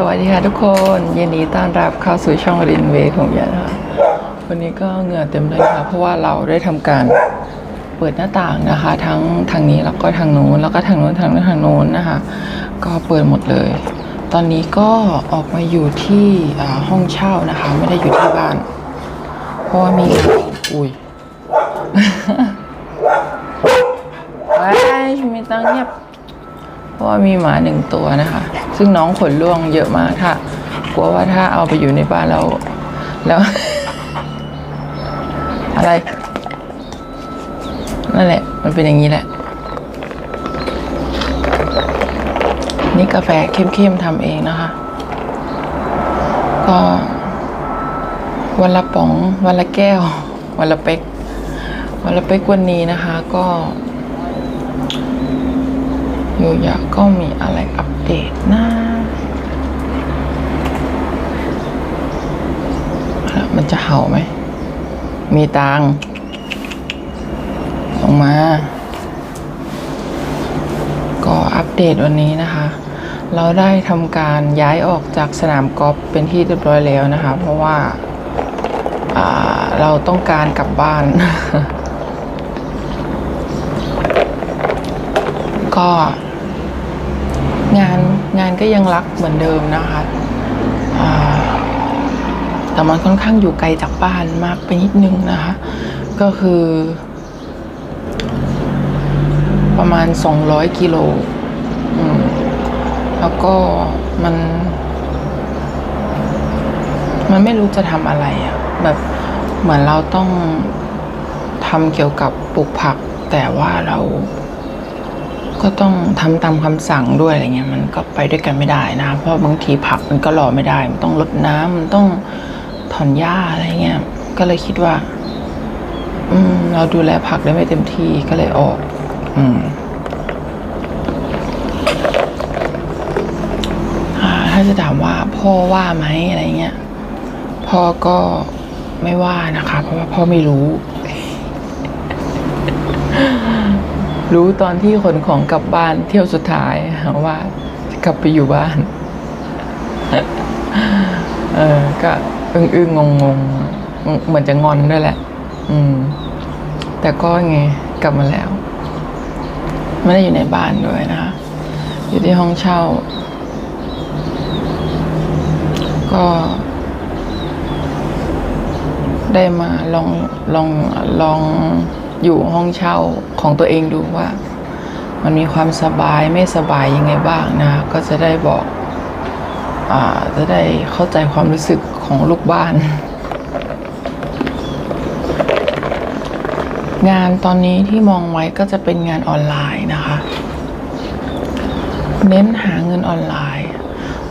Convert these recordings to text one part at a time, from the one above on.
สวัสดีค่ะทุกคนยินดีต้อนรับเข้าสู่ช่องรินเวย์ของยานะคะวันนี้ก็เหงื่อเต็มเลยค่ะ เพราะว่าเราได้ทำการเปิดหน้าต่างนะคะ ทั้งทางนี้แล้วก็ทางนู้นแล้วก็ทางนู้นทางนู้นทางนู้นนะคะ ก็เปิดหมดเลย ตอนนี้ก็ออกมาอยู่ที่ห้องเช่านะคะ ไม่ได้อยู่ที่บ้าน เพราะว่ามีอุ้ยไปมีตังเงียบ เพราะว่ามีหมาหนึ่งตัวนะคะ ซึ่งน้องขนร่วงเยอะมากค่ะ กลัวว่าถ้าเอาไปอยู่ในบ้านเราแล้ว อะไร นั่นแหละ มันเป็นอย่างนี้แหละ นี่กาแฟเข้มๆทำเองนะคะ ก็วันละป๋อง วันละแก้ว วันละเป๊กวันละเป๊กวันนี้นะคะ ก็ ยยะก็มีอะไรอัปเดตนะมันจะเห่าไหม มีตังลงมา ก็อัปเดตวันนี้นะคะ เราได้ทำการย้ายออกจากสนามกอล์ฟเป็นที่เรียบร้อยแล้วนะคะ เพราะว่าอ่าเราต้องการกลับบ้าน ก็ งานงานก็ยังรักเหมือนเดิมนะคะแต่มันค่อนข้างอยู่ไกลจากบ้านมากไปนิดนึงนะคะ ก็คือ ประมาณ 200 กิโลแล้วก็มัน มันไม่รู้จะทำอะไรอะแบบเหมือนเราต้องทำเกี่ยวกับปลูกผัก แต่ว่าเรา ก็ต้องทำตามคำสั่งด้วยอะไรเงี้ยมันก็ไปด้วยกันไม่ได้นะเพราะบางทีผักมันก็รอไม่ได้มันต้องรดน้ำมันต้องถอนหญ้าอะไรเงี้ยก็เลยคิดว่า อืม เราดูแลผักได้ไม่เต็มที่ก็เลยออก อืมอ่าถ้าจะถามว่าพ่อว่าไหมอะไรเงี้ยพ่อก็ไม่ว่านะคะ เพราะว่าพ่อไม่รู้ รู้ตอนที่ขนของกลับบ้านเที่ยวสุดท้ายว่ากลับไปอยู่บ้าน เออ ก็อึ้งอึ้งงงงเหมือนจะงอนด้วยแหละ อืม แต่ก็ไงกลับมาแล้ว ไม่ได้อยู่ในบ้านด้วยนะคะ อยู่ที่ห้องเช่า ก็ ได้มาลองลองลองอ อยู่ห้องเช่าของตัวเองดูว่า มันมีความสบายไม่สบายยังไงบ้างนะ ก็จะได้บอกอจะได้เข้าใจความรู้สึกของลูกบ้าน งานตอนนี้ที่มองไว้ก็จะเป็นงานออนไลน์นะคะ เน้นหาเงินออนไลน์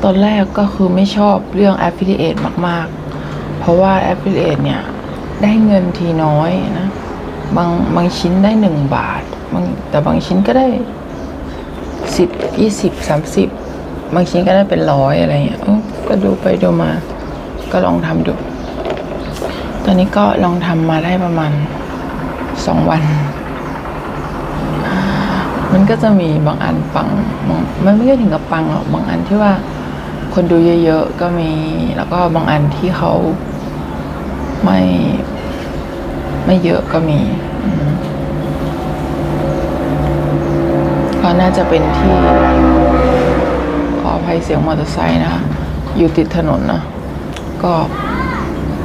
ตอนแรกก็คือไม่ชอบเรื่อง Affiliate มาก ๆ เพราะว่า Affiliate เนี่ย ได้เงินทีน้อยนะ บางบางชิ้นได้หนึ่งบาทบางแต่บางชิ้นก็ได้สิบยี่สิบสามสิบบางชิ้นก็ได้เป็นร้อยอะไรเงี้ยก็ดูไปดูมา ก็ลองทำดู ตอนนี้ก็ลองทำมาได้ประมาณสองวัน มันก็จะมีบางอันปังบางมันไม่ได้ถึงกับปังหรอก บางอันที่ว่าคนดูเยอะๆก็มี แล้วก็บางอันที่เขาไม่ ไม่เยอะก็มีอืมก็น่าจะเป็นที่ขออภัยเสียงมอเตอร์ไซค์นะคะอยู่ติดถนนนะก็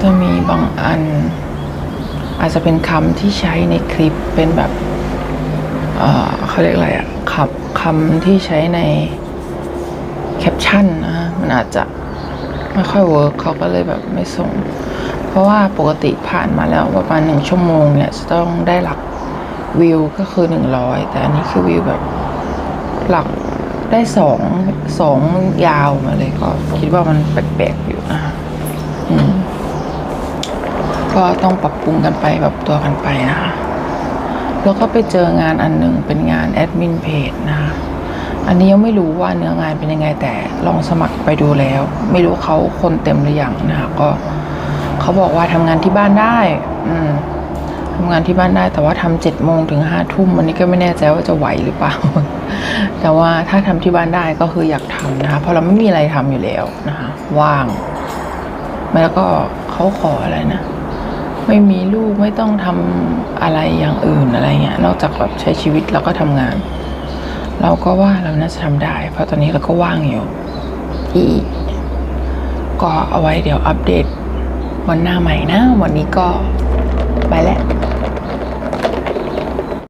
จะมีบางอัน อาจจะเป็นคำที่ใช้ในคลิปเป็นแบบเอ่อเขาเรียกอะไรอะคำคำที่ใช้ในแคปชั่นนะฮะมันอาจจะ ไม่ค่อยเวิร์กเขาก็เลยแบบไม่ส่ง เพราะว่าปกติผ่านมาแล้วประมาณหนึ่งชั่วโมงเนี่ยจะต้องได้หลักวิวก็คือหนึ่งร้อยแต่อันนี้คือวิวแบบหลักได้สองสองยาวมาเลยก็คิดว่ามันแปลกๆอยู่นะคะก็ต้องปรับปรุงกันไปปรับตัวกันไปนะคะแล้วก็ไปเจองานอันหนึ่งเป็นงานแอดมินเพจนะคะ อันนี้ยังไม่รู้ว่าเนื้องานเป็นยังไงแต่ลองสมัครไปดูแล้ว ไม่รู้เขาคนเต็มหรือยังนะคะก็เขาบอกว่าทำงานที่บ้านได้ อืมทำงานที่บ้านได้แต่ว่าทำเจ็ดโมงถึงห้าทุ่มวันนี้ก็ไม่แน่ใจว่าจะไหวหรือเปล่า แต่ว่าถ้าทำที่บ้านได้ก็คืออยากทำนะคะ เพราะเราไม่มีอะไรทำอยู่แล้วนะคะว่างแล้วก็เขาขออะไรนะไม่มีลูกไม่ต้องทำอะไรอย่างอื่นอะไรเงี้ยนอกจากแบบใช้ชีวิตแล้วก็ทำงาน เราก็ว่าเราน่าจะทำได้ เพราะตอนนี้เราก็ว่างอยู่อีกก็เอาไว้เดี๋ยวอัปเดตวันหน้าใหม่นะ วันนี้ก็ไปแล้ว